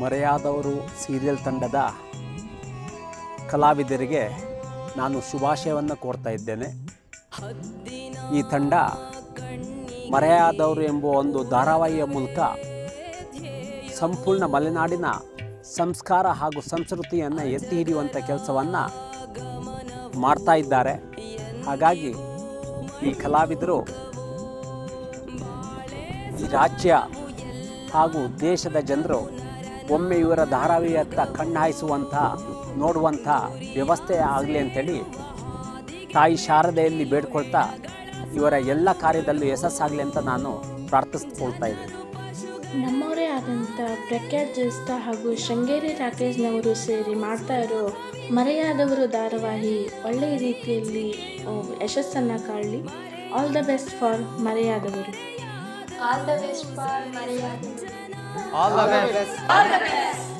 ಮರೆಯಾದವರು serial ತಂಡದ ಕಲಾವಿದರಿಗೆ ನಾನು ಶುಭಾಶಯವನ್ನು ಕೋರ್ತಾ ಇದ್ದೇನೆ. ಈ ತಂಡ ಮರೆಯಾದವರು ಎಂಬ ಒಂದು ಧಾರಾವಾಹಿಯ ಮೂಲಕ ಸಂಪೂರ್ಣ ಮಲೆನಾಡಿನ ಸಂಸ್ಕಾರ ಹಾಗೂ ಸಂಸ್ಕೃತಿಯನ್ನು ಎತ್ತಿ ಹಿಡಿಯುವಂಥ ಕೆಲಸವನ್ನು ಮಾಡ್ತಾ ಇದ್ದಾರೆ. ಹಾಗಾಗಿ ಈ ಕಲಾವಿದರು ಈ ರಾಜ್ಯ ಹಾಗೂ ದೇಶದ ಜನರು ಒಮ್ಮೆ ಇವರ ಧಾರಾವಿಯತ್ತ ಕಣ್ಣಾಯಿಸುವಂಥ ನೋಡುವಂಥ ವ್ಯವಸ್ಥೆ ಆಗಲಿ ಅಂತೇಳಿ ತಾಯಿ ಶಾರದೆಯಲ್ಲಿ ಬೇಡ್ಕೊಳ್ತಾ ಇವರ ಎಲ್ಲ ಕಾರ್ಯದಲ್ಲೂ ಯಶಸ್ಸಾಗಲಿ ಅಂತ ನಾನು ಪ್ರಾರ್ಥಿಸ್ಕೊಳ್ತಾ ಇದ್ದೀನಿ. ನಮ್ಮವರೇ ಆದಂಥ ಪ್ರಖ್ಯಾತ್ ಜ್ಯೇಷ್ಠ ಹಾಗೂ ಶೃಂಗೇರಿ ರಾಕೇಶ್ನವರು ಸೇರಿ ಮಾಡ್ತಾ ಇರೋ ಮರೆಯಾದವರು ಧಾರಾವಾಹಿ ಒಳ್ಳೆಯ ರೀತಿಯಲ್ಲಿ ಯಶಸ್ಸನ್ನು ಕಾಣಲಿ ಆಲ್ ದ ಬೆಸ್ಟ್ ಫಾರ್ ಮರೆಯಾದವರು. All the best for Maria. All the best. All the best.